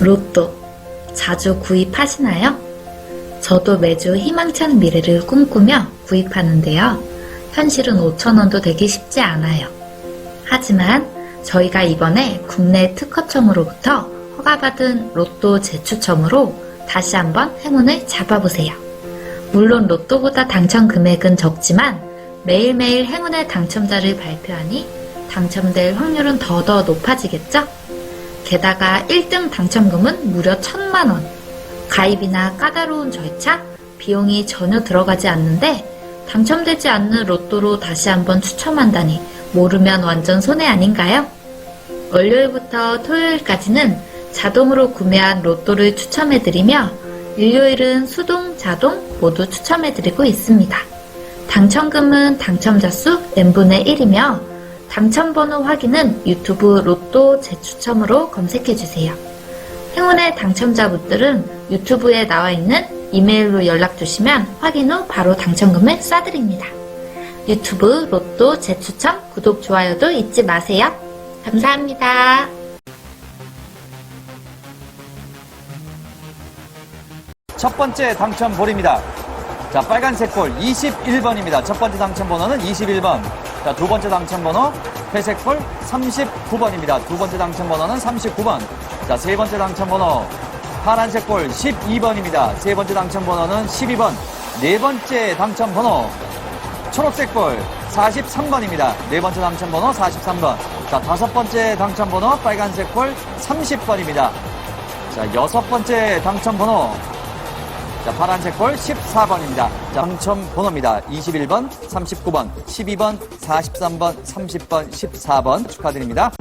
로또 자주 구입하시나요? 저도 매주 희망찬 미래를 꿈꾸며 구입하는데요. 현실은 5천원도 되기 쉽지 않아요. 하지만 저희가 이번에 국내 특허청으로부터 허가받은 로또 재추첨으로 다시 한번 행운을 잡아보세요. 물론 로또보다 당첨 금액은 적지만 매일매일 행운의 당첨자를 발표하니 당첨될 확률은 더더 높아지겠죠? 게다가 1등 당첨금은 무려 1천만원. 가입이나 까다로운 절차, 비용이 전혀 들어가지 않는데 당첨되지 않는 로또로 다시 한번 추첨한다니 모르면 완전 손해 아닌가요? 월요일부터 토요일까지는 자동으로 구매한 로또를 추첨해드리며 일요일은 수동, 자동 모두 추첨해드리고 있습니다. 당첨금은 당첨자 수 n분의 1이며 당첨번호 확인은 유튜브 로또 재추첨으로 검색해주세요. 행운의 당첨자 분들은 유튜브에 나와 있는 이메일로 연락 주시면 확인 후 바로 당첨금을 쏴드립니다. 유튜브 로또 재추첨 구독, 좋아요도 잊지 마세요. 감사합니다. 첫 번째 당첨볼입니다. 자, 빨간색 볼 21번입니다. 첫 번째 당첨번호는 21번. 자, 두 번째 당첨 번호 회색 볼 39번입니다. 두 번째 당첨 번호는 39번. 자, 세 번째 당첨 번호 파란색 볼 12번입니다. 세 번째 당첨 번호는 12번. 네 번째 당첨 번호 초록색 볼 43번입니다. 네 번째 당첨 번호 43번. 자, 다섯 번째 당첨 번호 빨간색 볼 30번입니다. 자, 여섯 번째 당첨 번호 자, 파란색 볼 14번입니다. 자, 당첨 번호입니다. 21번, 39번, 12번, 43번, 30번, 14번 축하드립니다.